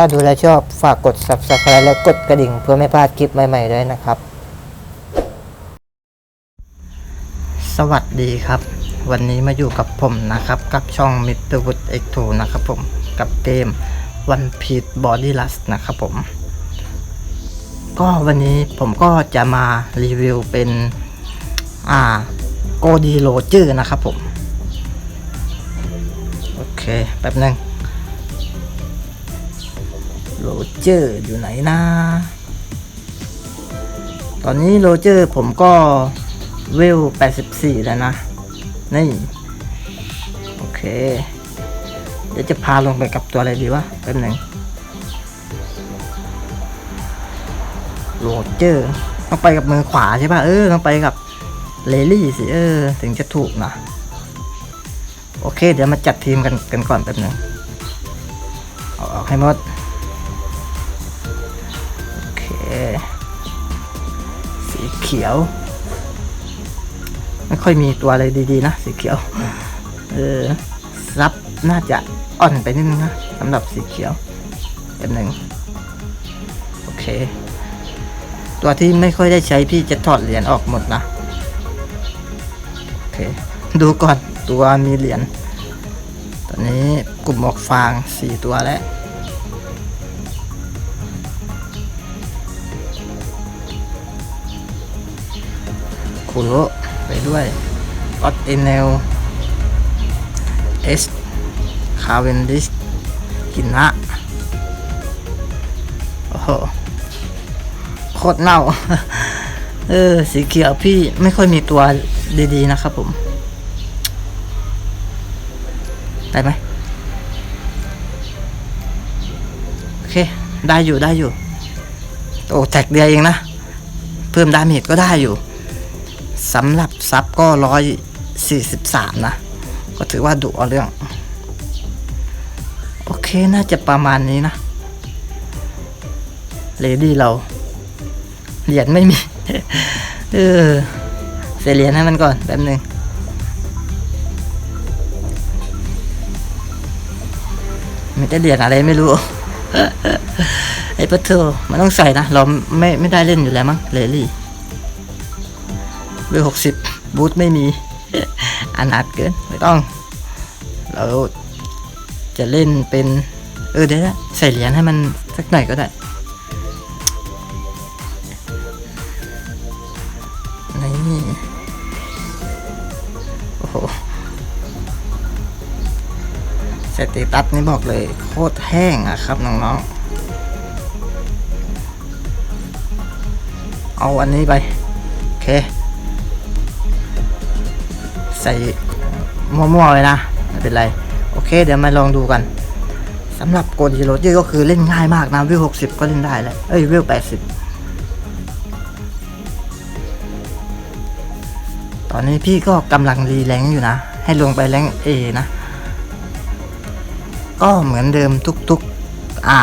ถ้าดูแลชอบฝากกด subscribe และกดกระดิ่งเพื่อไม่พลาดคลิปใหม่ๆด้วยนะครับ สวัสดีครับ วันนี้มาอยู่กับผมนะครับ กับช่อง Mr. Wood X2 นะครับผม กับเกม One Piece Body Lust นะครับผม ก็วันนี้ผมก็จะมารีวิวเป็นอ่าโกดีโรเจอร์นะครับผม โอเค แป๊บหนึง โรเจอร์อยู่ไหนนะ ตอนนี้โรเจอร์ผมก็เวล 84 แล้วนะ นี่ โอเค เดี๋ยวจะพาลงไปกับตัวอะไรดีวะแป๊บหนึ่งโรเจอร์ ต้องไปกับมือขวาใช่ป่ะ เออ ต้องไปกับเลลี่สิ เออ ถึงจะถูกนะโอเค เดี๋ยวมาจัดทีมกันกันก่อนแป๊บหนึ่งออกให้หมด สีเขียว ไม่ค่อยมีตัวอะไรดีๆนะ สีเขียว เออซับน่าจะอ่อนไปนิดนึงนะสำหรับสีเขียวเป็นหนึ่งโอเค ตัวที่ไม่ค่อยได้ใช้พี่จะถอดเหรียญออกหมดนะโอเค ดูก่อนตัวมีเหรียญตอนนี้กลุ่มหมวกฟางสี่ตัวแล้ว คุโรไปด้วยออตเอเนลเอสคาเวนดิสกินะโอ้โหโคตรเน่า เออ สีเขียวพี่ไม่ค่อยมีตัวดีๆนะครับผม ได้ไหมโอเค ได้อยู่ได้อยู่ โอ้แท็กเดียเองนะ เพิ่มดาเมจก็ได้อยู่ สำหรับซับก็ร้อยสี่สิบสามนะ ก็ถือว่าดุเอาเรื่อง โอเคน่าจะประมาณนี้นะเลดี้เรา เหรียญไม่มี เออ เสียเหรียญให้มันก่อนแป๊บนึงไม่ได้เหรียญอะไรไม่รู้ ไอ้ปัทเทอมันต้องใส่นะ เราไม่ไม่ได้เล่นอยู่แล้วมั้งเลลี่ เวลหกสิบบูทไม่มี อันาถเกิน ไม่ต้อง เราจะเล่นเป็น เออเดี๋ยวใส่เหรียญให้มันสักหน่อยก็ได้นี่โอ้โหสเตตัสนี่บอกเลย โคตรแห้งอะครับน้องๆ เอาอันนี้ไป โอเค ส่มั่วๆเลยนะไม่เป็นไร โอเค เดี๋ยวมาลองดูกันสำหรับโกดีโรเจอร์ก็คือเล่นง่ายมากนะวิวหกสิบก็เล่นได้แล้ว เอ้ยวิวแปดสิบตอนนี้พี่ก็กำลังรีแรงอยู่นะ ให้ลงไปแรงเอนะ ก็เหมือนเดิมทุกๆ อ่า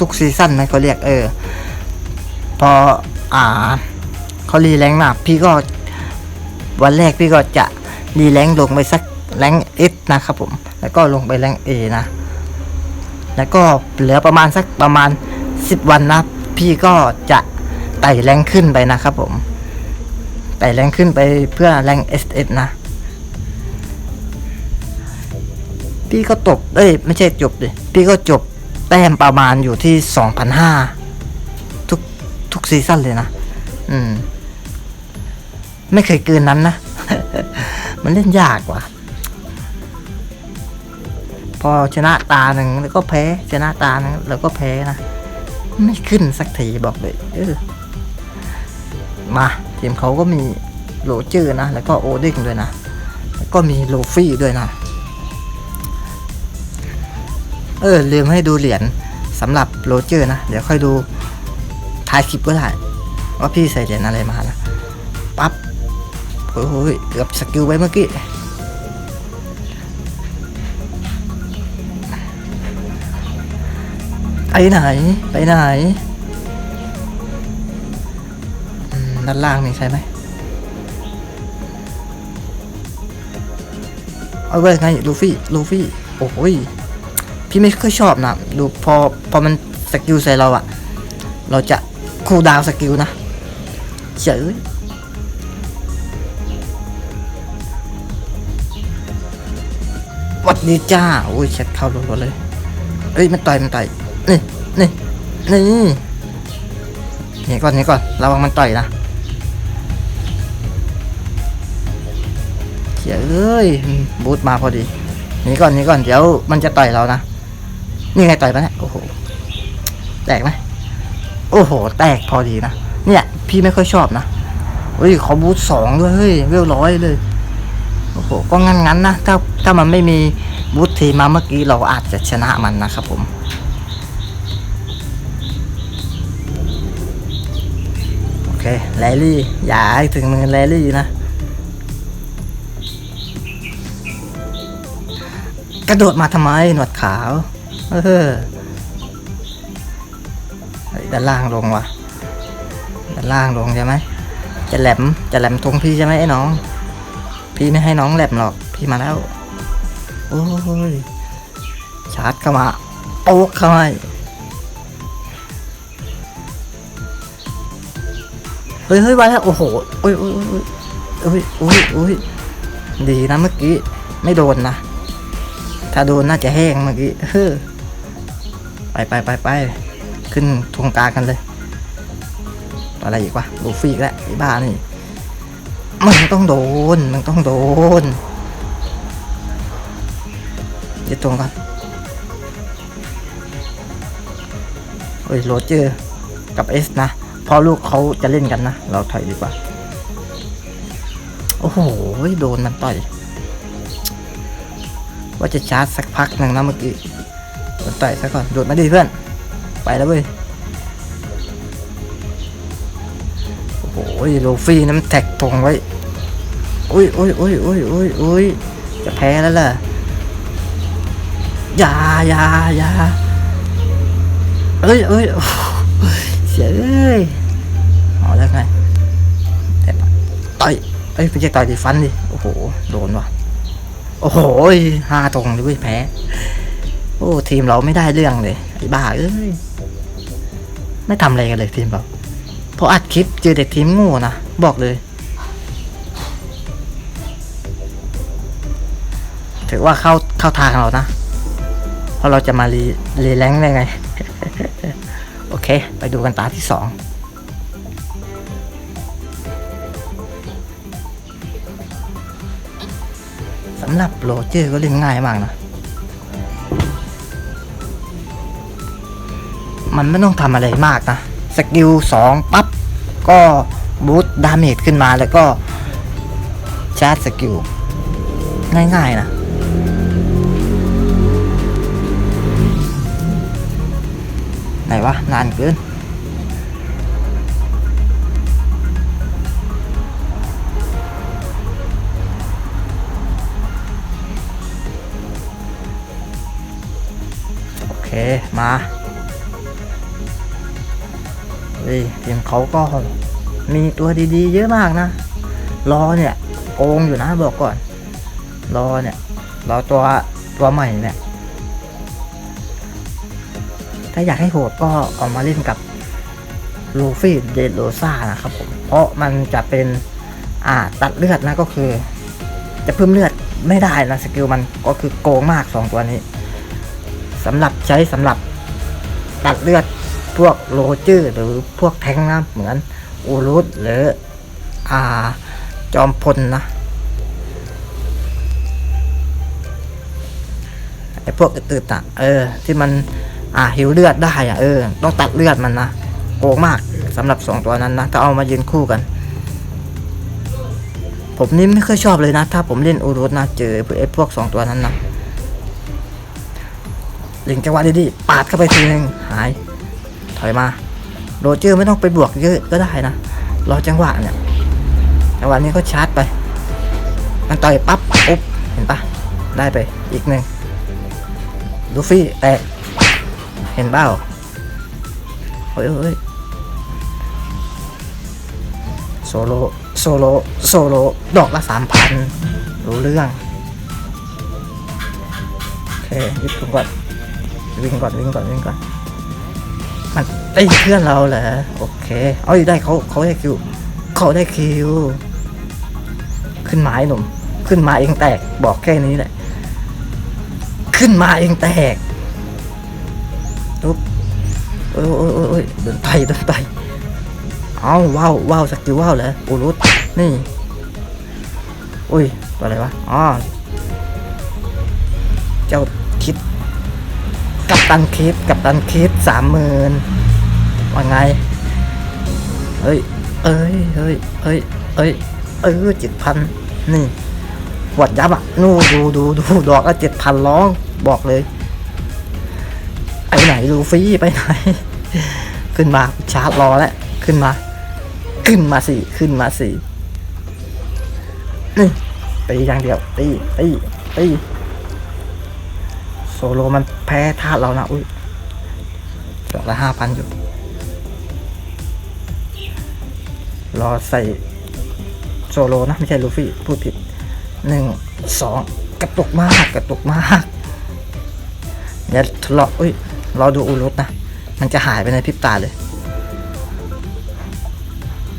ทุกๆซีซั่นนะเขาเรียกเออ พออ่าเขารีแรงมาพี่ก็ วันแรกพี่ก็จะรีแรงลงไปสักแรงเอสนะครับผม แล้วก็ลงไปแรงเอนะ แล้วก็เหลือประมาณสักประมาณ 10 วันนะ พี่ก็จะไต่แรงขึ้นไปนะครับผม ไต่แรงขึ้นไปเพื่อแรงเอสเอสนะ พี่ก็จบเอ้ยไม่ใช่จบดิ พี่ก็จบแต้มประมาณอยู่ที่ 2,500 ทุกทุกซีซั่นเลยนะ อืม ไม่เคยเกินนั้นนะ มันเล่นยากว่ะ พอชนะตาหนึ่งแล้วก็แพ้ ชนะตาหนึ่งแล้วก็แพ้นะ ไม่ขึ้นสักทีบอกเลย เออ มาทีมเขาก็มีโรเจอร์นะ แล้วก็โอเด้งด้วยนะ แล้วก็มีโลฟี่ด้วยนะ เออ ลืมให้ดูเหรียญสำหรับโรเจอร์นะ เดี๋ยวค่อยดูท้ายคลิปก็ได้ว่าพี่ใส่เหรียญอะไรมานะปั๊บ โอ้ยเกือบสกิลไว้เมื่อกี้ไปไหน ไปไหนด้านล่างมีใช่ไหมเอาไว้ไงลูฟี่ลูฟี่โอ้ยพี่ไม่ค่อยชอบนะดูพอพอมันสกิลใส่เราอะเราจะคูลดาวสกิลนะเฉย วัดดีจ้าโอ้ยเช็ดเข้ารัวๆเลยเอ้ยมันต่อยมันต่อยนี่นี่นี่นี่ก่อนนี่ก่อนระวังมันต่อยนะเฉยเอ้ยบูทมาพอดีนี่ก่อนนี่ก่อนเดี๋ยวมันจะต่อยเรานะนี่ไงต่อยปะเนี่ยโอ้โหแตกไหมโอ้โห แตกพอดีนะเนี่ย พี่ไม่ค่อยชอบนะเฮ้ยเขาบูทสองด้วยเฮ้ยเวลร้อยเลย โอ้โห ก็งั้นงั้นนะ ถ้าถ้ามันไม่มีบูททีมาเมื่อกี้เราอาจจะชนะมันนะครับผม โอเคแรลลี่ อย่าให้ถึงมือแรลลี่นะ กระโดดมาทำไมหนวดขาว เออด้านล่างลงวะด้านล่างลงใช่ไหมจะแหลมจะแหลมทงพี่ใช่ไหมไอ้น้อง พี่ไม่ให้น้องแหลมหรอกพี่มาแล้ว โอ้ยชาร์จเข้ามาโป๊กเข้ามาเฮ้ยเฮ้ยไว้แล้วโอ้โหโอ้ยโอ้ยโอ้ยโอ้ยโอ้ยโอ้ยดีนะเมื่อกี้ไม่โดนนะ ถ้าโดนน่าจะแห้งเมื่อกี้เฮ้อไปไปไปไปขึ้นทวงกากันเลย อะไรอีกวะลูฟี่แล้วไอ้บ้านี่ มึงต้องโดนมึงต้องโดน เดี๋ยึดตรงก่อนเฮ้ยโรเจอร์กับเอสนะพอลูกเขาจะเล่นกันนะ เราถอยดีกว่า โอ้โห โดนมันต่อย ว่าจะชาร์จสักพักหนึ่งนะเมื่อกี้โดนต่อยซะก่อน โดดมาดิเพื่อน ไปแล้วเว้ย โอ้โหโลฟี่น้ำแท็กตรงไว้อุ้ยอุ้ยอุ้ยอุ้ยอุ้ยอุ้ยจะแพ้แล้วล่ะอย่าอย่าอย่าเอ้ยเอ้ยเสียเอ้ยเอาแล้วไงแต่ต่อยเอ้ยไม่ใช่ต่อยดิฟันดิโอ้โหโดนว่ะโอ้โหห้าตรงเลยเว้ยแพ้โอ้ทีมเราไม่ได้เรื่องเลยไอ้บ้าเอ้ยไม่ทำอะไรกันเลยทีมเรา ออัดคลิปเจอเด็กทีมง่นะ บอกเลย ถือว่าเข้าเข้าทางเรานะ เพราะเราจะมารีรีแรงได้ไง โอเค ไปดูกันตาที่สองสำหรับโรเจอร์ก็เล่นง่ายมากนะ มันไม่ต้องทำอะไรมากนะ สกิลสองปั๊บ ก็บูตดาเมจขึ้นมาแล้วก็ชาร์จสกิลง่ายๆนะ ไหนวะ นานเกินโอเค มา ทีมเขาก็มีตัวดีๆ เยอะมากนะ รอเนี่ยโกงอยู่นะบอกก่อน รอเนี่ยรอตัวตัวใหม่เนี่ย ถ้าอยากให้โหดก็เอามาเล่นกับลูฟี่เดโรซ่านะครับผม เพราะมันจะเป็นอ่าตัดเลือดนะก็คือ จะเพิ่มเลือดไม่ได้นะสกิลมันก็คือโกงมากสองตัวนี้สำหรับใช้สำหรับตัดเลือด พวกโรเจอร์หรือพวกแทงค์นะเหมือนอูรุสหรืออ่าจอมพลนะไอพวกตืดๆอะเออ ที่มันอ่าหิวเลือดได้อะเออ ต้องตัดเลือดมันนะโกงมากสำหรับสองตัวนั้นนะถ้าเอามายืนคู่กัน ผมนี่ไม่ค่อยชอบเลยนะ ถ้าผมเล่นอูรุสนะเจอไอ้พวกสองตัวนั้นนะเล็งจังหวะดีๆปาดเข้าไปทีนึงหาย ถอยมาโรเจอร์ไม่ต้องไปบวกเยอะก็ได้นะรอจังหวะเนี่ยจังหวะนี้ก็ชาร์จไป มันต่อยปั๊บปุ๊บเห็นปะได้ไปอีกหนึ่งลูฟี่แตะเห็นเปล่าเฮ้ยเฮ้ยโซโลโซโลโซโลดอกละสามพันรู้เรื่องโอเคยึดถุงก่อนวิ่งก่อนวิ่งก่อนวิ่งก่อน มันไอ้เพื่อนเราเหรอโอเคเอาได้เขาเขาได้คิวเขาได้คิว ขึ้นไอ้หนุ่ม ขึ้นมาเองแตกบอกแค่นี้แหละ ขึ้นมาเองแตกปุ๊บโอ้ยโอ้ยโอ้ยโดนไตโดนไตเอาว้าวว้าวสกิลว้าวเหรออูรุสนี่อุ้ยตัวอะไรวะอ๋อเจ้าคิด กับตันคิดกับตันคิดสามหมื่นว่าไง เฮ้ย เอ้ย เฮ้ย เฮ้ย เอ้ย เออเจ็ดพันนี่หวดยับอะนู่ดูดูดูดอกละเจ็ดพันร้องบอกเลย ไปไหนลูฟี่ไปไหน ขึ้นมาชาร์จรอแล้วขึ้นมา ขึ้นมาสิขึ้นมาสินี่ตีอย่างเดียวตีตีตี โซโลมันแพ้ท่าตุเรานะอุ้ยดอกละห้าพันอยู่ รอใส่โซโลนะ ไม่ใช่ลูฟี่ พูดผิดหนึ่งสองกระตุกมากกระตุกมากเดี๋ยวรออุ้ยรอดูอูรุตนะ มันจะหายไปในพริบตาเลย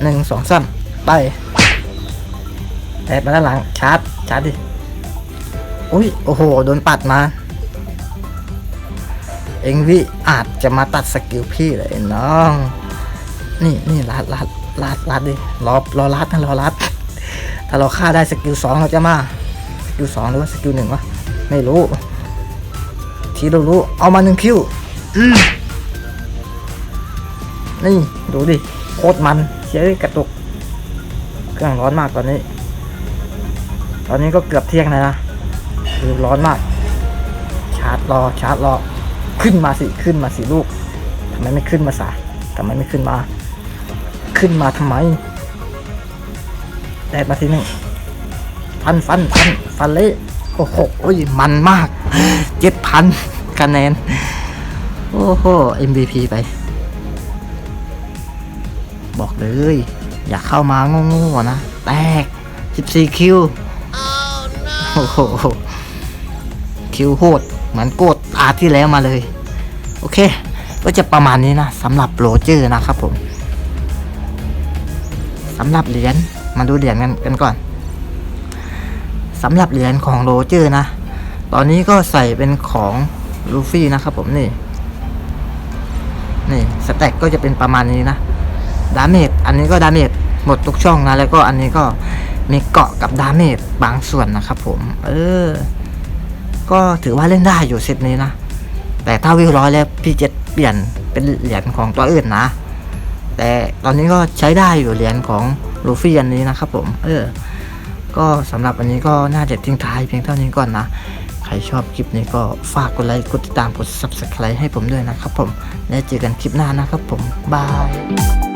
หนึ่งสองสามไปแอบมาด้านหลังชาร์จชาร์จดิอุ้ยโอ้โห โดนปัดมา เอ็งวิอาจจะมาตัดสกิลพี่เลยน้อง นี่นี่ลัดลัดลัดลัดดิรอรอลัดนะรอลัด ถ้าเราฆ่าได้สกิลสองเราจะมาสกิลสองหรือว่าสกิลหนึ่งวะไม่รู้ ทีเรารู้เอามาหนึ่งคิวนี่ดูดิโคตรมันเชียกระตุกเครื่องร้อนมากตอนนี้ ตอนนี้ก็เกือบเที่ยงแล้วนะคือร้อนมาก ชาร์จรอชาร์จรอ ขึ้นมาสิขึ้นมาสิลูกทำไมไม่ขึ้นมาสะทำไมไม่ขึ้นมา ขึ้นมาทำไมแดดมาทีหนึ่งฟันฟันฟันฟันเละโอ้โหโอ้ยมันมากเจ็ดพันคะแนน โอ้โห MVP ไป บอกเลย อยากเข้ามาโง่ๆนะ แตก 14 คิว โอ้โห คิวโหด เหมือนโกดอาที่แล้วมาเลย โอเค ก็จะประมาณนี้นะสำหรับโรเจอร์นะครับผมสำหรับเหรียญมาดูเหรียญกันกันก่อนสำหรับเหรียญของโรเจอร์นะ ตอนนี้ก็ใส่เป็นของลูฟี่นะครับผมนี่ นี่สแต็กก็จะเป็นประมาณนี้นะ ดาเมจอันนี้ก็ดาเมจหมดทุกช่องนะ แล้วก็อันนี้ก็มีเกาะกับดาเมจบางส่วนนะครับผม เออ ก็ถือว่าเล่นได้อยู่เซตนี้นะ แต่ถ้าวิวร้อยแล้วพี่เจะเปลี่ยนเป็นเหรียญของตัวอื่นนะ แต่ตอนนี้ก็ใช้ได้อยู่เหรียญของลูฟี่อันนี้นะครับผม เออ ก็สำหรับวันนี้ก็น่าจะทิ้งท้ายเพียงเท่านี้ก่อนนะ ใครชอบคลิปนี้ก็ฝากกดไลค์กดติดตามกด subscribe ให้ผมด้วยนะครับผม แล้วเจอกันคลิปหน้านะครับผมบาย